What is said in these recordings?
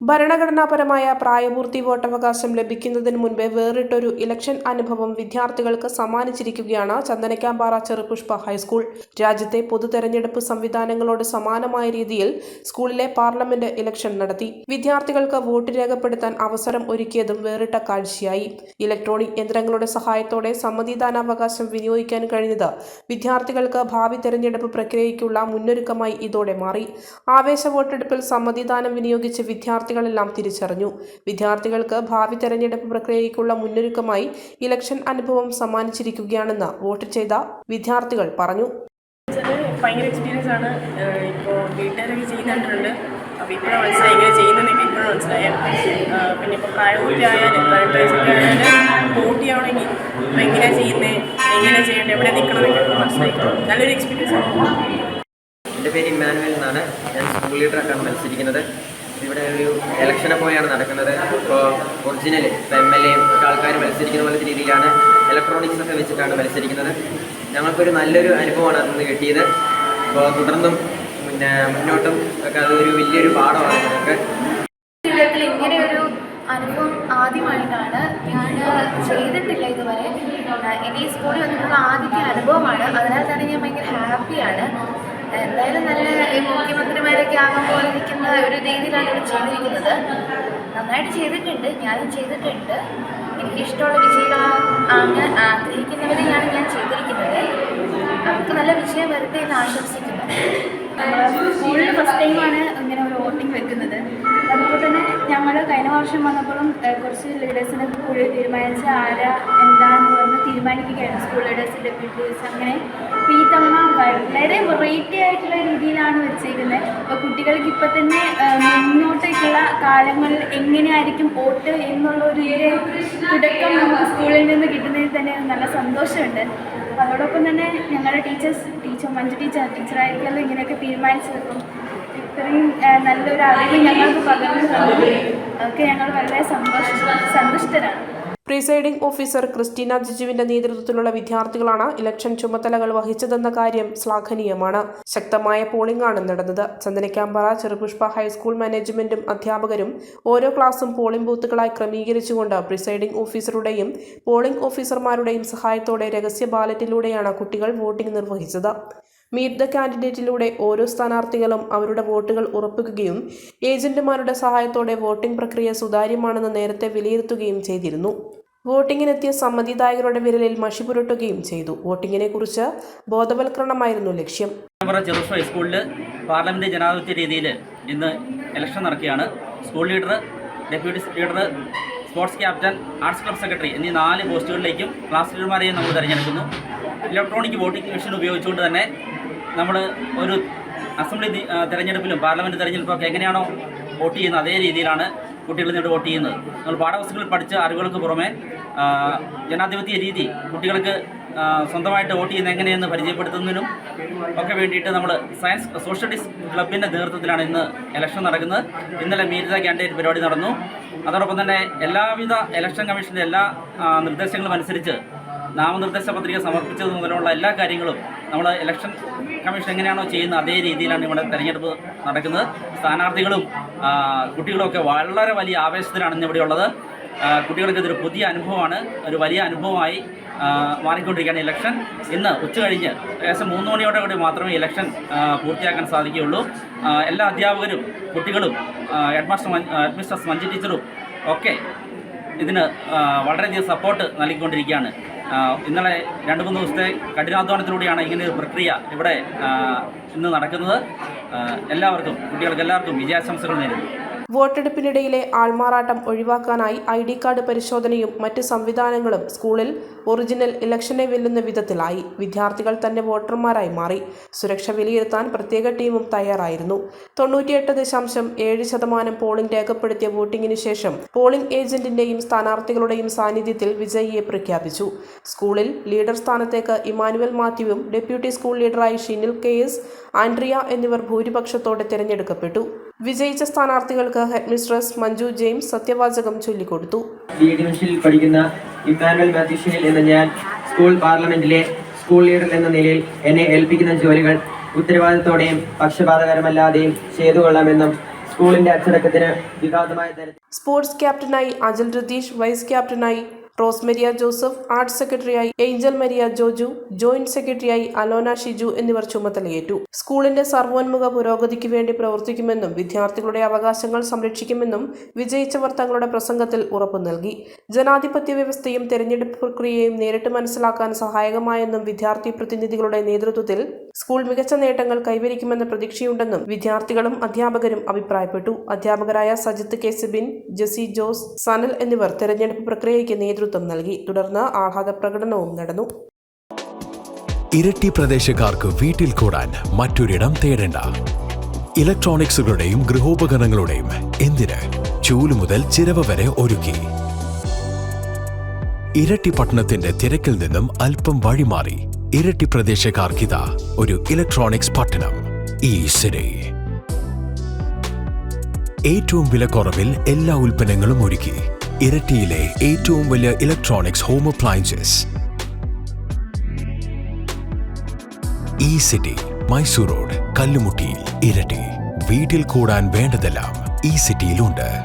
ഭരണഘടനാപരമായ പ്രായപൂർത്തി വോട്ടവകാശം ലഭിക്കുന്നതിന് മുൻപേ വേറിട്ടൊരു ഇലക്ഷൻ അനുഭവം വിദ്യാർത്ഥികൾക്ക് സമ്മാനിച്ചിരിക്കുകയാണ് ചന്ദനക്കാമ്പാറ ചെറുപുഷ്പ ഹൈസ്കൂൾ. രാജ്യത്തെ പൊതു തെരഞ്ഞെടുപ്പ് സംവിധാനങ്ങളോട് സമാനമായ രീതിയിൽ സ്കൂളിലെ പാർലമെന്റ് ഇലക്ഷൻ നടത്തി. വിദ്യാർത്ഥികൾക്ക് വോട്ട് രേഖപ്പെടുത്താൻ അവസരം ഒരുക്കിയതും വേറിട്ട കാഴ്ചയായി. ഇലക്ട്രോണിക് യന്ത്രങ്ങളുടെ സഹായത്തോടെ സമ്മതിദാനാവകാശം വിനിയോഗിക്കാൻ കഴിഞ്ഞത് വിദ്യാർത്ഥികൾക്ക് ഭാവി തെരഞ്ഞെടുപ്പ് പ്രക്രിയയ്ക്കുള്ള മുന്നൊരുക്കമായി ഇതോടെ മാറി. ആവേശ വോട്ടെടുപ്പിൽ സമ്മതിദാനം വിനിയോഗിച്ച് വിദ്യാർത്ഥികളെല്ലാം തിരിച്ചറിഞ്ഞു. വിദ്യാർത്ഥികൾക്ക് ഭാവി തെരഞ്ഞെടുപ്പ് പ്രക്രിയയ്ക്കുള്ള മുന്നൊരുക്കമായി ഇലക്ഷൻ അനുഭവം സമ്മാനിച്ചിരിക്കുകയാണെന്ന് വോട്ട് ചെയ്ത വിദ്യാർത്ഥികൾ പറഞ്ഞു. ഭയങ്കര എക്സ്പീരിയൻസ് ആണ്. ഇപ്പോൾ വീട്ടുകാരൊക്കെ ചെയ്യുന്നുണ്ട്. അപ്പോൾ ഇപ്പോഴാണ് മനസ്സിലായി ഇങ്ങനെ ചെയ്യുന്നതെന്നൊക്കെ ഇപ്പോഴും മനസ്സിലായത്. പിന്നെ ഇപ്പോൾ പ്രായപൂർത്തി ആയാലും പതിനെട്ട് വയസ്സൊക്കെ ആയാലും വോട്ട് ചെയ്യണമെങ്കിൽ ഇപ്പോൾ എങ്ങനെയാണ് ചെയ്യുന്നത് എങ്ങനെ ചെയ്യേണ്ടത് എവിടെ നിൽക്കണം എന്നൊക്കെ ഇപ്പോൾ മനസ്സിലായി നല്ലൊരു എക്സ്പീരിയൻസ് ആണ്. എന്റെ പേര് ഇമ്മാനുവൽ എന്നാണ്. ഞാൻ സ്കൂൾ ലീഡറായിട്ടാണ് മത്സരിക്കുന്നത്. ഇവിടെ ഒരു ഇലക്ഷനെ പോലെയാണ് നടക്കുന്നത്. ഇപ്പോൾ ഒറിജിനൽ ഇപ്പോൾ എം എൽ ഒക്കെ ആൾക്കാർ മത്സരിക്കുന്ന പോലത്തെ രീതിയിലാണ് ഇലക്ട്രോണിക്സ് ഒക്കെ വെച്ചിട്ടാണ് മത്സരിക്കുന്നത്. ഞങ്ങൾക്കൊരു നല്ലൊരു അനുഭവമാണ് അതിൽ നിന്ന് കിട്ടിയത്. അപ്പോൾ തുടർന്നും പിന്നെ മുന്നോട്ടും ഒക്കെ അതൊരു വലിയൊരു പാഠമാണ് ഞങ്ങൾക്ക് ഇങ്ങനെ ഒരു അനുഭവം ആദ്യമായിട്ടാണ്. ഞാൻ ചെയ്തിട്ടില്ല ഇതുവരെ. ഈ സ്കൂളിൽ വന്നിട്ടുള്ള ആദ്യത്തെ അനുഭവമാണ്. അതിനാൽ തന്നെ ഞാൻ ഭയങ്കര ഹാപ്പിയാണ് എന്തായാലും നല്ല ഈ മുഖ്യമന്ത്രിമാരൊക്കെ ആകാൻ ഇരിക്കുന്ന ഒരു രീതിയിലാണ് ഇവിടെ ചെയ്തിരിക്കുന്നത്. നന്നായിട്ട് ചെയ്തിട്ടുണ്ട് ഞാനും ചെയ്തിട്ടുണ്ട്. എനിക്കിഷ്ടമുള്ള വിജയങ്ങളാണ് ആഗ്രഹിക്കുന്നവരെയാണ് ഞാൻ ചെയ്തിരിക്കുന്നത്. അവർക്ക് നല്ല വിജയം വരട്ടെ എന്ന് ആശംസിക്കുന്നു. സ്കൂളിൽ ഫസ്റ്റ് ടൈമാണ് ഇങ്ങനെ ഒരു വോട്ടിംഗ് വെക്കുന്നത്. അതുപോലെ തന്നെ ഞങ്ങൾ കഴിഞ്ഞ വർഷം വന്നപ്പോഴും കുറച്ച് ലീഡേഴ്സിനെ കൂടി തീരുമാനിച്ച് ആരാ എന്താന്ന് പറഞ്ഞ് തീരുമാനിക്കുകയാണ് സ്കൂൾ ലീഡേഴ്സ് ഡെപ്യൂട്ടീസ് അങ്ങനെ വളരെ വെറൈറ്റി ആയിട്ടുള്ള രീതിയിലാണ് വെച്ചിരിക്കുന്നത് അപ്പോൾ കുട്ടികൾക്ക് ഇപ്പം തന്നെ മുന്നോട്ടേക്കുള്ള കാലങ്ങളിൽ എങ്ങനെയായിരിക്കും പോട്ട് എന്നുള്ള ഒരു തുടക്കം നമുക്ക് സ്കൂളിൽ നിന്ന് കിട്ടുന്നതിൽ തന്നെ നല്ല സന്തോഷമുണ്ട്. അപ്പോൾ അതോടൊപ്പം തന്നെ ഞങ്ങളുടെ ടീച്ചേഴ്സ് ടീച്ചർ മഞ്ജു ടീച്ചർ ടീച്ചറായിരിക്കുമല്ലോ ഇങ്ങനെയൊക്കെ തീരുമാനിച്ചു വെക്കും ഇത്രയും നല്ലൊരു അറിവ് ഞങ്ങൾക്ക് പകർന്നു തന്നു. അതൊക്കെ ഞങ്ങൾ വളരെ സന്തോഷ സന്തുഷ്ടരാണ്. പ്രിസൈഡിംഗ് ഓഫീസർ ക്രിസ്റ്റീന ജിജുവിന്റെ നേതൃത്വത്തിലുള്ള വിദ്യാർത്ഥികളാണ് ഇലക്ഷൻ ചുമതലകൾ വഹിച്ചതെന്ന കാര്യം ശ്ലാഘനീയമാണ്. ശക്തമായ പോളിംഗ് ആണ് നടന്നത്. ചന്ദനക്കാമ്പറ ചെറുപുഷ്പ ഹൈസ്കൂൾ മാനേജ്മെന്റും അധ്യാപകരും ഓരോ ക്ലാസും പോളിംഗ് ബൂത്തുകളായി ക്രമീകരിച്ചുകൊണ്ട് പ്രിസൈഡിംഗ് ഓഫീസറുടെയും പോളിംഗ് ഓഫീസർമാരുടെയും സഹായത്തോടെ രഹസ്യ ബാലറ്റിലൂടെയാണ് കുട്ടികൾ വോട്ടിംഗ് നിർവഹിച്ചത്. മീറ്റ് ദ കാൻഡിഡേറ്റിലൂടെ ഓരോ സ്ഥാനാർത്ഥികളും അവരുടെ വോട്ടുകൾ ഉറപ്പിക്കുകയും ഏജന്റുമാരുടെ സഹായത്തോടെ വോട്ടിംഗ് പ്രക്രിയ സുതാര്യമാണെന്ന് നേരത്തെ വിലയിരുത്തുകയും ചെയ്തിരുന്നു. വോട്ടിങ്ങിനെത്തിയ സമ്മതിദായകരുടെ വിരലിൽ മഷി പുരട്ടുകയും ചെയ്തു. വോട്ടിങ്ങിനെ കുറിച്ച് ബോധവൽക്കരണമായിരുന്നു ലക്ഷ്യം. ഹൈസ്കൂളിൽ പാർലമെന്റ് ജനാധിപത്യ രീതിയിൽ ഇന്ന് ഇലക്ഷൻ നടക്കുകയാണ്. School leader deputy leader sports captain arts club secretary എന്നീ നാല് പോസ്റ്റുകളിലേക്കും ക്ലാസ് ലീഡർമാരെയും നമ്മൾ തിരഞ്ഞെടുക്കുന്നു. ഇലക്ട്രോണിക് വോട്ടിംഗ് മെഷീൻ ഉപയോഗിച്ചുകൊണ്ട് തന്നെ നമ്മൾ ഒരു അസംബ്ലി തിരഞ്ഞെടുപ്പിലും പാർലമെന്റ് തിരഞ്ഞെടുപ്പൊക്കെ എങ്ങനെയാണോ വോട്ട് ചെയ്യുന്നത് അതേ രീതിയിലാണ് കുട്ടികൾ നിന്നിട്ട് വോട്ട് ചെയ്യുന്നത്. നമ്മൾ പാഠപുസ്തകങ്ങളിൽ പഠിച്ച അറിവുകൾക്ക് പുറമെ ജനാധിപത്യ രീതി കുട്ടികൾക്ക് സ്വന്തമായിട്ട് വോട്ട് ചെയ്യുന്നത് എങ്ങനെയെന്ന് പരിചയപ്പെടുത്തുന്നതിനും ഒക്കെ വേണ്ടിയിട്ട് നമ്മൾ സയൻസ് സോഷ്യൽ സ്റ്റഡീസ് ക്ലബിന്റെ നേതൃത്വത്തിലാണ് ഇന്ന് ഇലക്ഷൻ നടക്കുന്നത്. ഇന്നലെ മീറ്റ് ദ ക്യാൻഡിഡേറ്റ് പരിപാടി നടന്നു. അതോടൊപ്പം തന്നെ എല്ലാവിധ ഇലക്ഷൻ കമ്മീഷന്റെ എല്ലാ നിർദ്ദേശങ്ങളും അനുസരിച്ച് നാമനിർദ്ദേശ പത്രിക സമർപ്പിച്ചത് മുതലുള്ള എല്ലാ കാര്യങ്ങളും നമ്മൾ ഇലക്ഷൻ കമ്മീഷൻ എങ്ങനെയാണോ ചെയ്യുന്നത് അതേ രീതിയിലാണ് ഇവിടെ തെരഞ്ഞെടുപ്പ് നടക്കുന്നത്. സ്ഥാനാർത്ഥികളും കുട്ടികളുമൊക്കെ വളരെ വലിയ ആവേശത്തിലാണ് ഇവിടെ ഉള്ളത് കുട്ടികൾക്ക് ഇതൊരു പുതിയ അനുഭവമാണ്. ഒരു വലിയ അനുഭവമായി മാറിക്കൊണ്ടിരിക്കുകയാണ് ഇലക്ഷൻ. ഇന്ന് ഉച്ച കഴിഞ്ഞ് ഏകദേശം മൂന്ന് മണിയോടെ കൂടി മാത്രമേ ഇലക്ഷൻ പൂർത്തിയാക്കാൻ സാധിക്കുകയുള്ളൂ. എല്ലാ അധ്യാപകരും കുട്ടികളും head master head mistress Manju ടീച്ചറും ഒക്കെ ഇതിന് വളരെയധികം സപ്പോർട്ട് നൽകിക്കൊണ്ടിരിക്കുകയാണ്. ഇന്നലെ രണ്ട് മൂന്ന് ദിവസത്തെ കഠിനാധ്വാനത്തിലൂടെയാണ് ഇങ്ങനെ ഒരു പ്രക്രിയ ഇവിടെ ഇന്ന് നടക്കുന്നത്. എല്ലാവർക്കും കുട്ടികൾക്ക് എല്ലാവർക്കും വിജയാശംസകൾ നേരുന്നു. വോട്ടെടുപ്പിനിടയിലെ ആൾമാറാട്ടം ഒഴിവാക്കാനായി ഐ ഡി കാർഡ് പരിശോധനയും മറ്റ് സംവിധാനങ്ങളും സ്കൂളിൽ ഒറിജിനൽ ഇലക്ഷനെ വെല്ലുന്ന വിധത്തിലായി. വിദ്യാർത്ഥികൾ തന്നെ വോട്ടർമാരായി മാറി. സുരക്ഷ വിലയിരുത്താൻ പ്രത്യേക ടീമും തയ്യാറായിരുന്നു. തൊണ്ണൂറ്റിയെട്ട് ദശാംശം ഏഴ് ശതമാനം പോളിംഗ് രേഖപ്പെടുത്തിയ വോട്ടിംഗിന് ശേഷം പോളിംഗ് ഏജന്റിന്റെയും സ്ഥാനാർത്ഥികളുടെയും സാന്നിധ്യത്തിൽ വിജയിയെ പ്രഖ്യാപിച്ചു. സ്കൂളിൽ ലീഡർ സ്ഥാനത്തേക്ക് ഇമാനുവൽ മാത്യുവും ഡെപ്യൂട്ടി സ്കൂൾ ലീഡറായി ഷിനിൽ കെ എസ് ആൻഡ്രിയ എന്നിവർ ഭൂരിപക്ഷത്തോടെ തിരഞ്ഞെടുക്കപ്പെട്ടു. വിജയിച്ച സ്ഥാനാർത്ഥികൾക്ക് ഹെഡ്മിസ്ട്രസ് മഞ്ജു ജെയിംസ് സത്യവാചകം ചൊല്ലിക്കൊടുത്തു. ബി ഡിവിഷനിൽ പഠിക്കുന്ന ഇമ്മാനുവൽ മാത്യുഷ്യനിൽ എന്ന ഞാൻ സ്കൂൾ പാർലമെന്റിലെ സ്കൂൾ ലീഡർ എന്ന നിലയിൽ എന്നെ ഏൽപ്പിക്കുന്ന ജോലികൾ ഉത്തരവാദിത്തോടെയും പക്ഷപാതകരമല്ലാതെയും ചെയ്തു കൊള്ളാമെന്നും സ്കൂളിന്റെ അച്ചടക്കത്തിന് വിഘാതമായ തരത്തിൽ സ്പോർട്സ് ക്യാപ്റ്റനായി അജൽ രതീഷ് വൈസ് ക്യാപ്റ്റനായി റോസ്മരിയ ജോസഫ് ആർട്സ് സെക്രട്ടറിയായി ഏഞ്ചൽ മരിയ ജോജു ജോയിന്റ് സെക്രട്ടറിയായി അലോന ഷിജു എന്നിവർ ചുമതലയേറ്റു. സ്കൂളിന്റെ സർവോന്മുഖ പുരോഗതിക്ക് വേണ്ടി പ്രവർത്തിക്കുമെന്നും വിദ്യാർത്ഥികളുടെ അവകാശങ്ങൾ സംരക്ഷിക്കുമെന്നും വിജയിച്ചവർ തങ്ങളുടെ പ്രസംഗത്തിൽ ഉറപ്പു നൽകി. ജനാധിപത്യ വ്യവസ്ഥയും തെരഞ്ഞെടുപ്പ് പ്രക്രിയയും നേരിട്ട് മനസ്സിലാക്കാൻ സഹായകമായെന്നും വിദ്യാർത്ഥി പ്രതിനിധികളുടെ നേതൃത്വത്തിൽ സ്കൂൾ മികച്ച നേട്ടങ്ങൾ കൈവരിക്കുമെന്ന പ്രതീക്ഷയുണ്ടെന്നും വിദ്യാർത്ഥികളും അധ്യാപകരും അഭിപ്രായപ്പെട്ടു. അധ്യാപകരായ സജിത്ത് കെ. സിബിൻ ജെസി ജോസ് സനൽ എന്നിവർ തെരഞ്ഞെടുപ്പ് പ്രക്രിയയ്ക്ക് നേതൃത്വം നൽകി. തുടർന്ന് ആഹ്ലാദ പ്രകടനവും നടന്നു. ഇരട്ടി പ്രദേശക്കാർക്ക് വീട്ടിൽ കൂടാൻ മറ്റൊരിടം തേടേണ്ട. ഇലക്ട്രോണിക്സുകളുടെയും ഗൃഹോപകരണങ്ങളുടെയും എന്തിന് ചൂൽ മുതൽ ചിരവ വരെ ഒരുക്കി? ഇരട്ടി പട്ടണത്തിന്റെ തിരക്കിൽ നിന്നും അല്പം വഴിമാറി. ഇരട്ടി പ്രദേശക്കാർക്കിത ഒരു ഇലക്ട്രോണിക്സ് പട്ടണം ഈ സിരി ഏറ്റവും വിലക്കുറവിൽ എല്ലാ ഉൽപ്പന്നങ്ങളും ഒരുക്കി ഇരട്ടിയിലെ ഏറ്റവും വലിയ ഇലക്ട്രോണിക്സ് ഹോം അപ്ലയൻസസ്. ഈ സിറ്റി മൈസൂർ റോഡ് കല്ലുമുട്ടിയിൽ ഇരട്ടി. വീട്ടിൽ കൂടാൻ വേണ്ടതെല്ലാം ഈ സിറ്റിയിലുണ്ട്.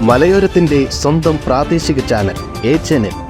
മലയോരത്തിന്റെ സ്വന്തം പ്രാദേശിക ചാനൽ എ ചാനൽ.